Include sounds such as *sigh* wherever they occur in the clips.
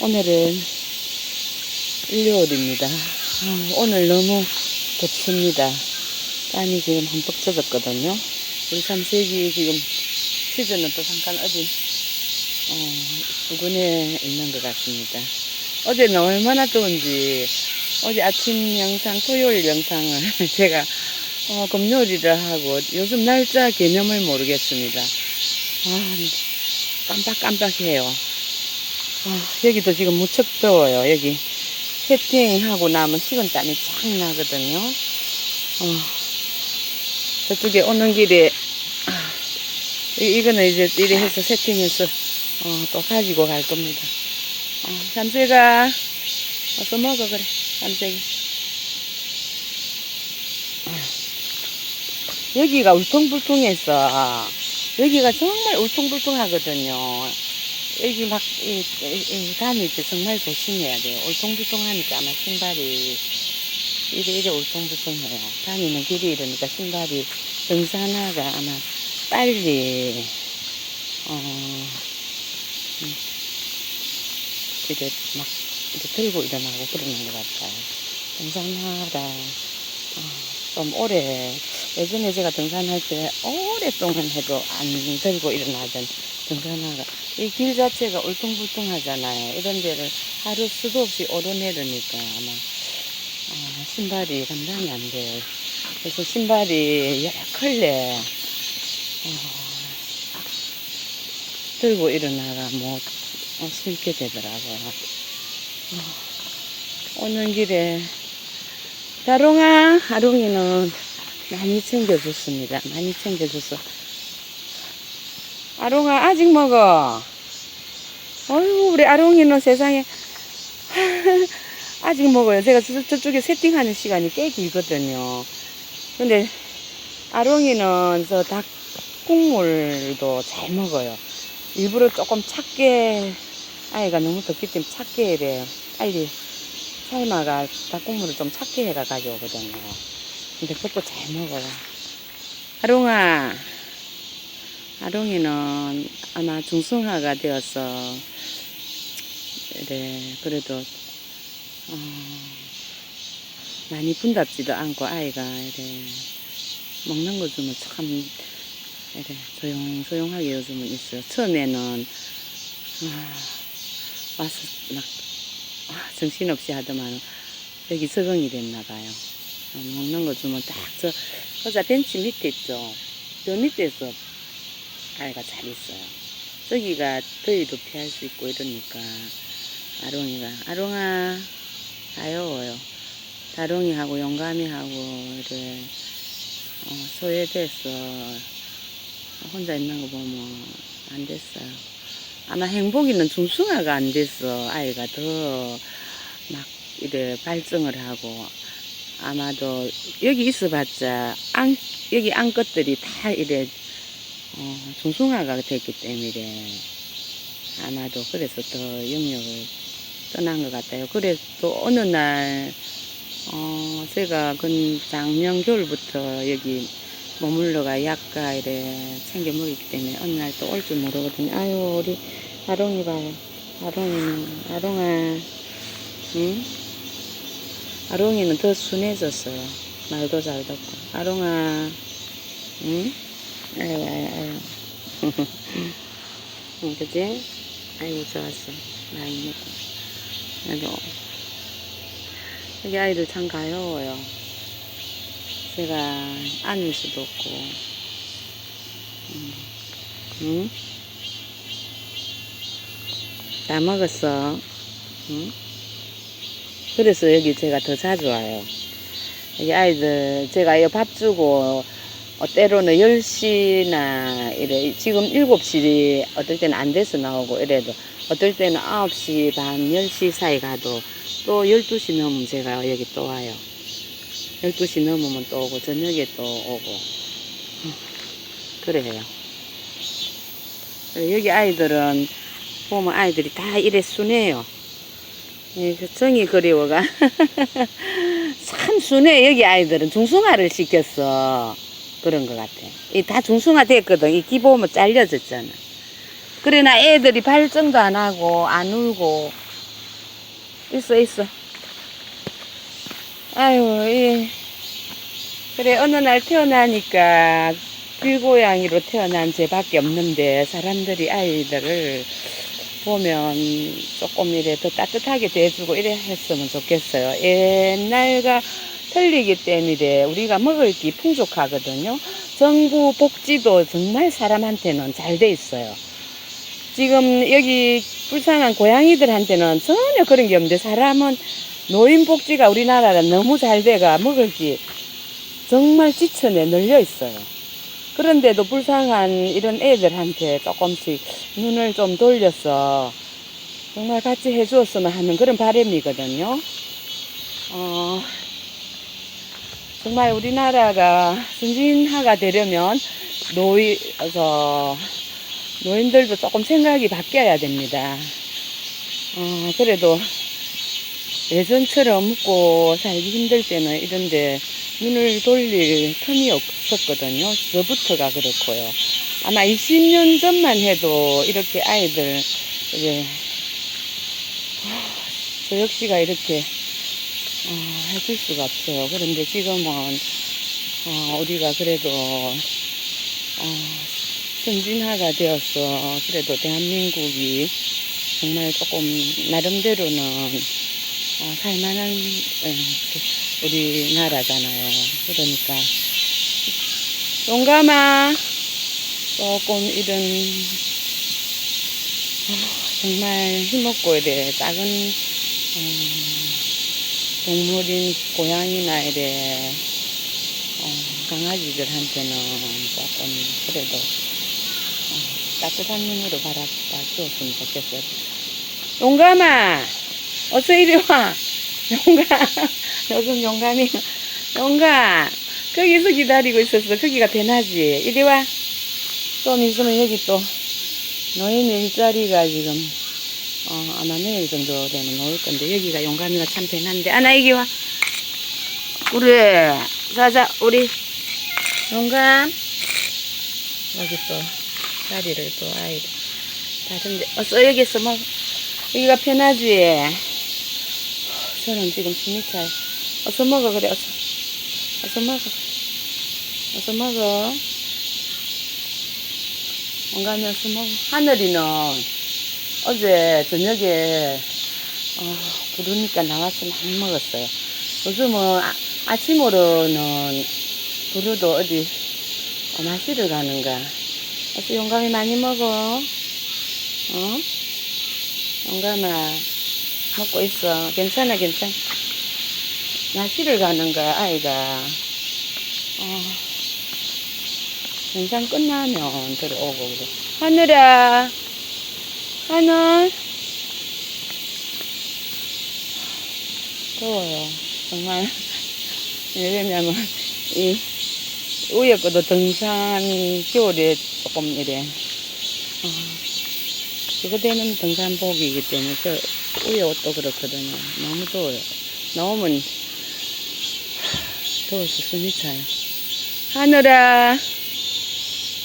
오늘은 일요일입니다. 아, 오늘 너무 덥습니다. 땀이 지금 흠뻑 젖었거든요. 우리 삼색이 지금 시즌은 또 잠깐 어디 어, 부근에 있는 것 같습니다. 어제는 얼마나 더운지 어제 아침 영상, 토요일 영상을 *laughs* 제가 어, 금요일이라 하고 요즘 날짜 개념을 모르겠습니다. 아, 깜빡깜빡해요. 아, 여기도 지금 무척 더워요. 여기 세팅하고 나면 식은땀이 쫙 나거든요. 어, 저쪽에 오는 길에 아, 이, 이거는 이제 이래 해서 세팅해서 어, 또 가지고 갈 겁니다. 어, 삼세가 어서 먹어 그래 삼세기. 여기가 울퉁불퉁해서 여기가 정말 울퉁불퉁하거든요. 여기 막, 이, 이, 이 다닐 때 정말 조심해야 돼요. 울퉁불퉁하니까 아마 신발이 이래, 이래 울퉁불퉁해요. 다니는 길이 이러니까 신발이 등산화가 아마 빨리, 어, 음, 이래 막, 이렇게 들고 일어나고 그러는 것 같아요. 등산화가, 어, 좀 오래, 예전에 제가 등산할 때 오랫동안 해도 안 들고 일어나던 등산화가 이 길 자체가 울퉁불퉁하잖아요. 이런 데를 하루 수도 없이 오르내리니까 아마 아, 신발이 감당이 안 돼요. 그래서 신발이 여러 컬레 어, 들고 일어나가 못 어, 신게 되더라고요. 어, 오는 길에 다롱아, 아롱이는 많이 챙겨줬습니다. 많이 챙겨줘서. 아롱아, 아직 먹어. 어휴, 우리 아롱이는 세상에, *laughs* 아직 먹어요. 제가 저, 저쪽에 세팅하는 시간이 꽤 길거든요. 근데, 아롱이는 저 닭 국물도 잘 먹어요. 일부러 조금 작게, 아이가 너무 덥기 때문에 작게 이래. 아이리 삶아가 닭국물을 좀 작게 해가 가져오거든요. 근데 그것도 잘 먹어요. 아롱아, 아롱이는 아마 중성화가 되어서, 그래, 그래도, 어, 많이 분답지도 않고 아이가, 이래, 먹는 거 주면 참, 이래, 조용조용하게 요즘은 있어요. 처음에는, 아, 와서 막, 아, 정신없이 하더만, 여기 적응이 됐나 봐요. 어, 먹는 거 주면 딱저 의자 벤치 밑에 있죠. 저 밑에서 아이가 잘 있어요. 저기가 더위도 피할 수 있고 이러니까 아롱이가 아롱아 가여워요. 다롱이하고 용감이하고 이래 어, 소외돼서 혼자 있는 거 보면 안 됐어요. 아마 행복이는 중승화가 안 돼서 아이가 더 막 이래 발정을 하고 아마도 여기 있어봤자 안 여기 안 것들이 다 이래 어, 중성화가 됐기 때문에 아마도 그래서 더 영역을 떠난 것 같아요. 그래서 또 어느 날 어, 제가 그 작년 겨울부터 여기 머물러가 약가 이래 챙겨 먹기 때문에 어느 날 또 올 줄 모르거든요. 아유 우리 아롱이 봐요. 아롱이는 아롱아 응? 아롱이는 더 순해졌어요. 말도 잘 듣고. 아롱아, 응? 아유, 아유, 아유. 응, 그지? 아이고, 좋았어. 많이 먹고. 그래도, 여기 아이들 참 가여워요. 제가 안을 수도 없고. 응? 응? 다 먹었어. 응? 그래서 여기 제가 더 자주 와요. 여기 아이들, 제가 이거 밥 주고, 어, 때로는 10시나 이래, 지금 7시 어떨 때는 안 돼서 나오고 이래도, 어떨 때는 9시 반, 10시 사이 가도 또 12시 넘으면 제가 여기 또 와요. 12시 넘으면 또 오고, 저녁에 또 오고. 음, 그래요. 여기 아이들은, 보면 아이들이 다 이래 순해요. 예, 그 정이 그리워가. *laughs* 참 순해, 여기 아이들은. 중성화를 시켰어. 그런 것 같아. 이 다 중성화 됐거든. 이 기보면 잘려졌잖아. 그러나 애들이 발정도 안 하고, 안 울고, 있어, 있어. 아유, 이. 그래, 어느 날 태어나니까 길고양이로 태어난 쟤밖에 없는데 사람들이 아이들을 보면 조금 이래 더 따뜻하게 대해주고 이래 했으면 좋겠어요. 옛날과 틀리기 때문에 우리가 먹을 게 풍족하거든요. 정부 복지도 정말 사람한테는 잘 돼 있어요. 지금 여기 불쌍한 고양이들한테는 전혀 그런 게 없는데 사람은 노인 복지가 우리나라는 너무 잘 돼가 먹을 게 정말 지천에 널려 있어요. 그런데도 불쌍한 이런 애들한테 조금씩 눈을 좀 돌려서 정말 같이 해주었으면 하는 그런 바람이거든요. 어, 정말 우리나라가 선진화가 되려면 노인, 어, 노인들도 조금 생각이 바뀌어야 됩니다. 어, 그래도 예전처럼 먹고 살기 힘들 때는 이런데 눈을 돌릴 틈이 없었거든요. 저부터가 그렇고요. 아마 20년 전만 해도 이렇게 아이들, 이제, 저 역시가 이렇게, 어, 해줄 수가 없어요. 그런데 지금은, 어, 우리가 그래도, 어, 선진화가 되어서, 그래도 대한민국이 정말 조금, 나름대로는, 어, 살만한, 어, 우리나라잖아요. 그러니까 용감아 조금 이런 어, 정말 힘없고 이래 작은 어, 동물인 고양이나 이래 어, 강아지들한테는 조금 그래도 어, 따뜻한 눈으로 바라봐 주었으면 좋겠어요. 용감아! 어서 이리 와. *laughs* 용감! 요즘 용감이 용감! 거기서 기다리고 있었어. 거기가 배나지 이리 와 좀 있으면 여기 또 노인 일자리가 지금 어 아마 내일 정도 되면 나올 건데 여기가 용감이가 참 배난데 아나 이기 와 그래 자자 우리 용감 여기 또 자리를 또 아이들 다른데 어서 여기서 뭐 여기가 편하지 저는 지금 숨이 차요. 어서 먹어, 그래, 어서. 어서 먹어. 어서 먹어. 온가면 어서 먹어. 하늘이는 어제 저녁에, 어, 부르니까 나와서 많이 먹었어요. 요즘은 아, 아침으로는 부르도 어디, 어, 마시러 가는가. 어서 용감이 많이 먹어. 어? 용감아. 먹고 있어. 괜찮아, 괜찮아. 나시를 가는 거야, 아이가. 어, 영상 끝나면 들어오고 그래. 하늘아, 하늘. 더워요. 정말. *laughs* 왜냐면, 이, 위에 것도 등산, 겨울에 조금 이래. 어, 그거 되는 등산복이기 때문에, 저, 위에 옷도 그렇거든요. 너무 더워요. 나오면 더워서 숨이 차요. 하늘아,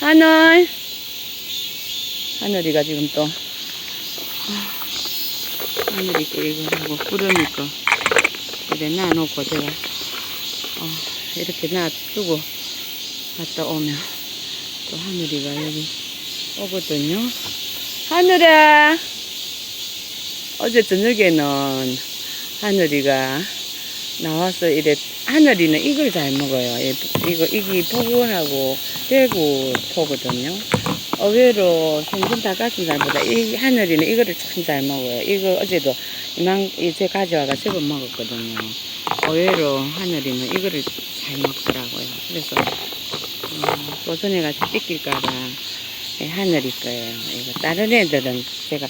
하늘. 하늘이가 지금 또 아, 하늘이 이거 하고 그러니까 이래 놔놓고 제가 어, 이렇게 놔두고 갔다 오면 또 하늘이가 여기 오거든요. 하늘아. 어제 저녁에는 하늘이가 나와서 이래 하늘이는 이걸 잘 먹어요. 이- 이거 이게 포구하고 대구 포거든요. 의외로 생선 닭가슴살보다 이 하늘이는 이거를 참 잘 먹어요. 이거 어제도 이만 이제 가져와가 세 번 먹었거든요. 의외로 하늘이는 이거를 잘 먹더라고요. 그래서 음, 또 전에 같이 뺏길까봐 하늘이 거예요. 이거 다른 애들은 제가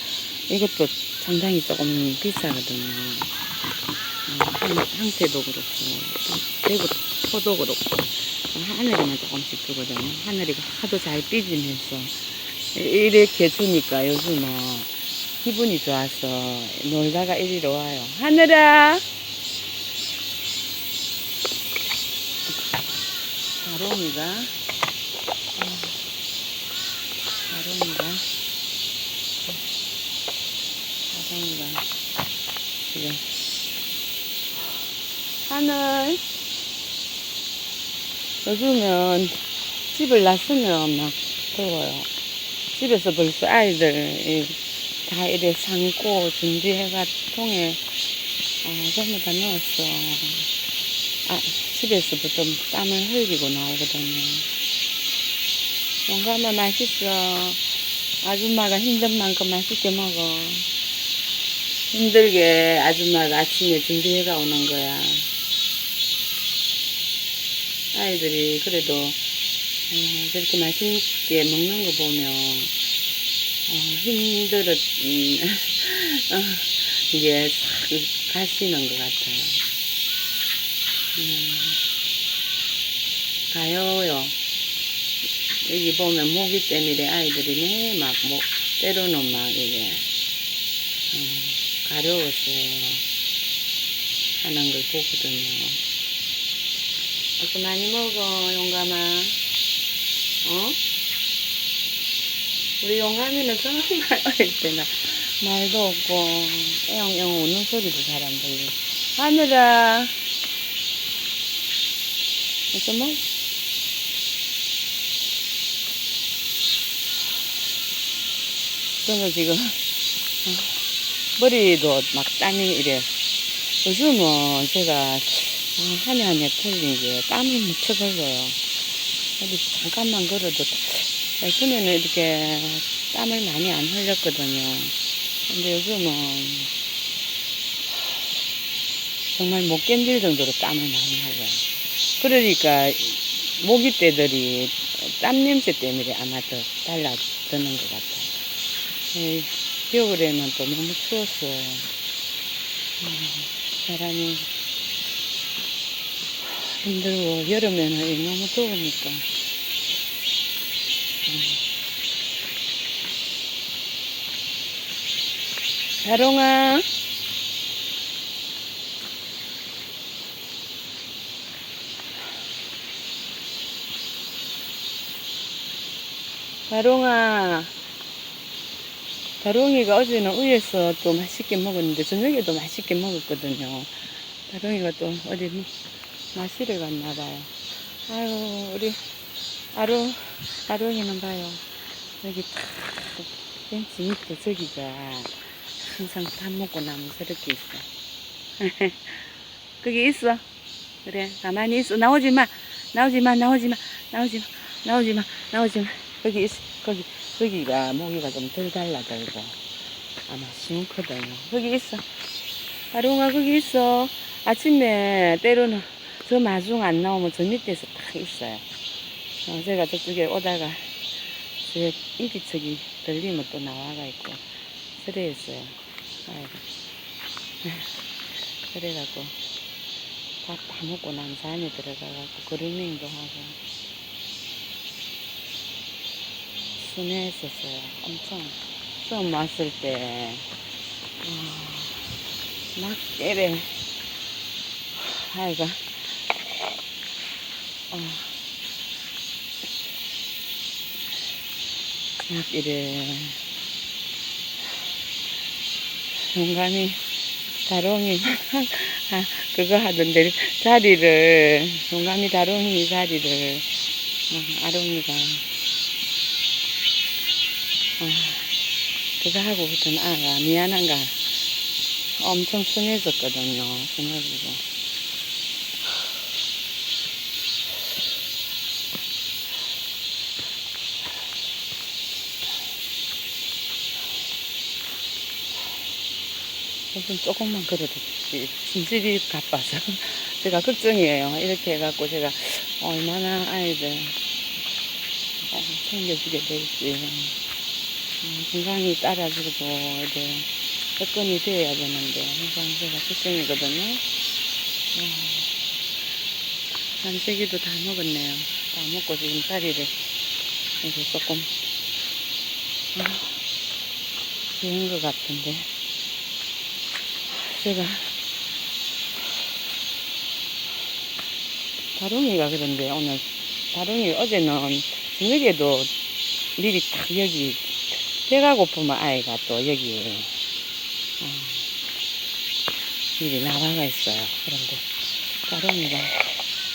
이것도 상당히 조금 비싸거든요. 어, 한, 항태도 그렇고, 대구 포도 그렇고, 어, 하늘이만 조금씩 주거든요. 하늘이가 하도 잘 삐지면서 이- 이렇게 주니까 요즘은 기분이 좋아서 놀다가 이리로 와요. 하늘아! 다롱이가, 어, 다롱이가, 다롱이가. 지금. 하늘. 요즘은 집을 나서면 막 더워요. 집에서 벌써 아이들 다 이래 삶고 준비해가 통에 어, 전부 다 넣었어. 아, 집에서부터 땀을 흘리고 나오거든요. 용감아 맛있어. 아줌마가 힘든 만큼 맛있게 먹어. 힘들게 아줌마가 아침에 준비해가 오는 거야. 아이들이 그래도 어, 저렇게 맛있게 먹는 거 보면 어, 힘들었 음, *laughs* 어, 이게 싹 가시는 것 같아요. 음, 가요요. 여기 보면 모기 때문에 아이들이 매막 뭐, 때로는 막 이게 어, 가려워서 하는 걸 보거든요. 이렇게 많이 먹어, 용감아. 어? 우리 용감이는 정말 *laughs* 어릴 때는 말도 없고, 애용애용 우는 소리도 잘 안 들리고. 하늘아. 잠깐만. 저는 지금, 어, 머리도 막 땀이 이래. 요즘은 제가 한해 틀린 게 땀이 무척 흘러요. 어디 잠깐만 걸어도 예전에는 이렇게 땀을 많이 안 흘렸거든요. 근데 요즘은 정말 못 견딜 정도로 땀을 많이 흘려요. 그러니까 모기 떼들이 땀 냄새 때문에 아마 더 달라드는 것 같아요. 에, 겨울에는 또 너무 추워서 음, 사람이 힘들고 여름에는 너무 더우니까. 음. 다롱아. 다롱아. 다롱이가 어제는 우에서 또 맛있게 먹었는데 저녁에도 맛있게 먹었거든요. 다롱이가 또 어디 뭐 마시러 갔나 봐요. 아유, 우리 아롱, 아롱이는 봐요. 여기 탁, 벤치 밑에 저기가 항상 밥 먹고 나면 저렇게 있어. *laughs* 거기 있어. 그래, 가만히 있어. 나오지 마. 나오지 마, 나오지 마, 나오지 마, 나오지 마, 나오지 마. 거기 있어. 거기, 거기가 모기가 좀 덜 달라들고. 아마 심거든요. 거기 있어. 아롱아, 거기 있어. 아침에 때로는 저 마중 안 나오면 저 밑에서 딱 있어요. 어, 제가 저쪽에 오다가 제 인기척이 들리면 또 나와가 있고 그래했어요. 아이고. *laughs* 그래갖고 밥 다 먹고 남자 안에 들어가갖고 그루밍도 하고 순회했었어요. 엄청 처음 왔을 때 어, 막 이래 아이가 어. 막 이래 용감이 다롱이 *laughs* 아, 그거 하던데 자리를 용감이 다롱이 자리를. 어, 아롱이가. 어, 그거 하고부터는 아가 미안한가. 엄청 순해졌거든요 순해지고 요즘 조금만 걸어도 진실이 가빠서 *laughs* 제가 걱정이에요. 이렇게 해갖고 제가 얼마나 아이들 어, 챙겨주게 될지 어, 건강히 따라주고 이제 여건이 되어야 되는데 항상 제가 걱정이거든요. 어, 삼세기도 다 먹었네요. 다 먹고 지금 다리를 이제 조금 어, 비운 것 같은데 제가 다롱이가 그런데 오늘 다롱이 어제는 저녁에도 미리 딱 여기 배가 고프면 아이가 또 여기 어, 여기 나와가 있어요. 그런데 따롱이가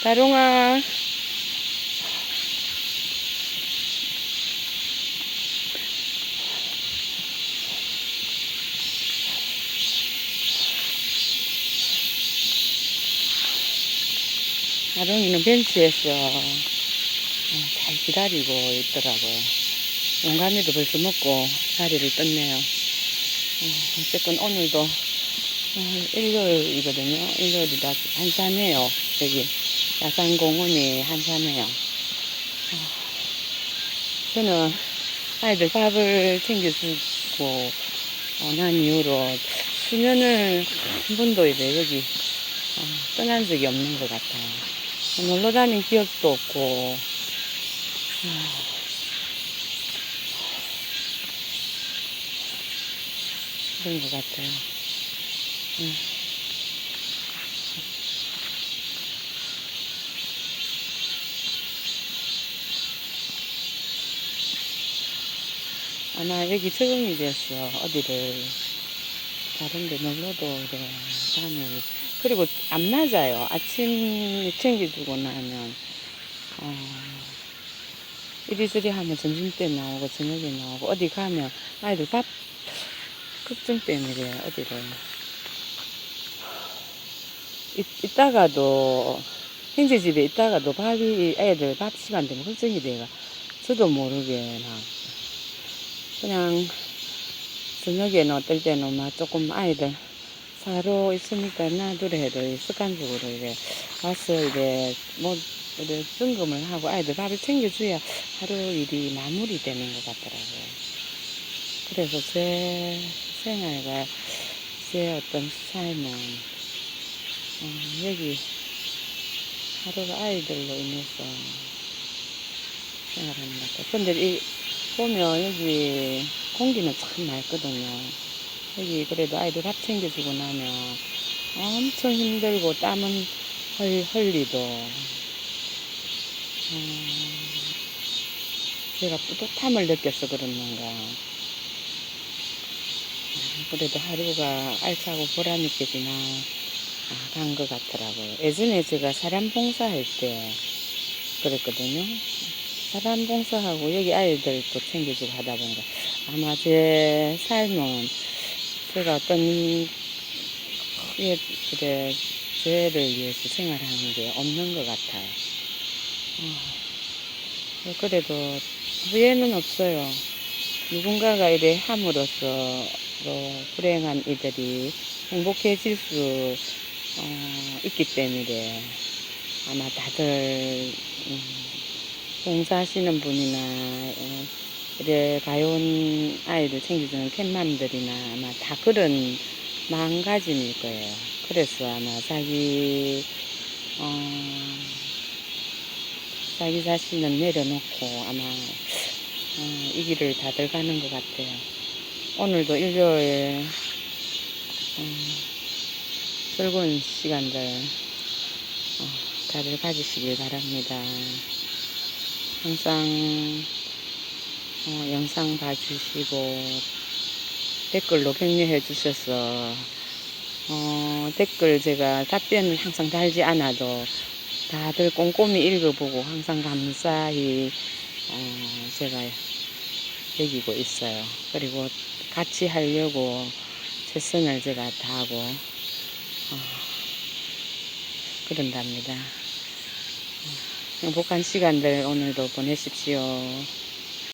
따롱아 따롱이는 벤치에서 어, 잘 기다리고 있더라고요. 용감이도 벌써 먹고 자리를 떴네요. 어, 어쨌건 오늘도 어, 일요일이거든요. 일요일이라 한산해요. 여기 야산공원이 한산해요. 어, 저는 아이들 밥을 챙겨주고 어, 난 이후로 수년을 한 번도 이제 여기 어, 떠난 적이 없는 것 같아요. 놀러 다닌 기억도 없고 아, 그런 것 같아요. 음. 아마 여기 적응이 됐어. 어디를 다른데 놀러도 이래 가면 그리고 안 맞아요. 아침 챙겨주고 나면 어, 이리저리 하면 점심 때 나오고 저녁에 나오고 어디 가면 아이들 밥 걱정 때문에 어디를 이, 이따가도 형제 집에 있다가도 밥이 애들 밥 시간 되면 걱정이 돼요. 저도 모르게 막 그냥 저녁에는 어떨 때는 막 조금 아이들 사로 있으니까 놔두려 해도 습관적으로 이래 와서 이래 뭐 이래 점검을 하고 아이들 밥을 챙겨줘야 하루 일이 마무리되는 것 같더라고요. 그래서 제 생활과 제 어떤 삶은 어, 여기 하루가 아이들로 인해서 같아요. 근데 이 보면 여기 공기는 참 맑거든요. 여기 그래도 아이들 밥 챙겨주고 나면 엄청 힘들고 땀은 헐, 흘리도 어, 제가 뿌듯함을 느껴서 그렇는가 어, 그래도 하루가 알차고 보람있게 지나 간 것 같더라고요. 예전에 제가 사람 봉사할 때 그랬거든요. 사람 봉사하고 여기 아이들도 챙겨주고 하다 보니까 아마 제 삶은 제가 어떤 그래 죄를 위해서 생활하는 게 없는 것 같아요. 어, 그래도 후회는 없어요. 누군가가 이래 함으로써 또 불행한 이들이 행복해질 수 어, 있기 때문에 아마 다들 음, 봉사하시는 분이나 어, 이래 가요운 아이들 챙겨주는 캣맘들이나 아마 다 그런 마음가짐일 거예요. 그래서 아마 자기 어, 자기 자신은 내려놓고 아마 어, 이 길을 다들 가는 것 같아요. 오늘도 일요일 어, 즐거운 시간들 어, 다들 가지시길 바랍니다. 항상 어, 영상 봐주시고 댓글로 격려해 주셔서 어, 댓글 제가 답변을 항상 달지 않아도 다들 꼼꼼히 읽어보고 항상 감사히 어, 제가 여기고 있어요. 그리고 같이 하려고 최선을 제가 다하고 어, 그런답니다. 어, 행복한 시간들 오늘도 보내십시오.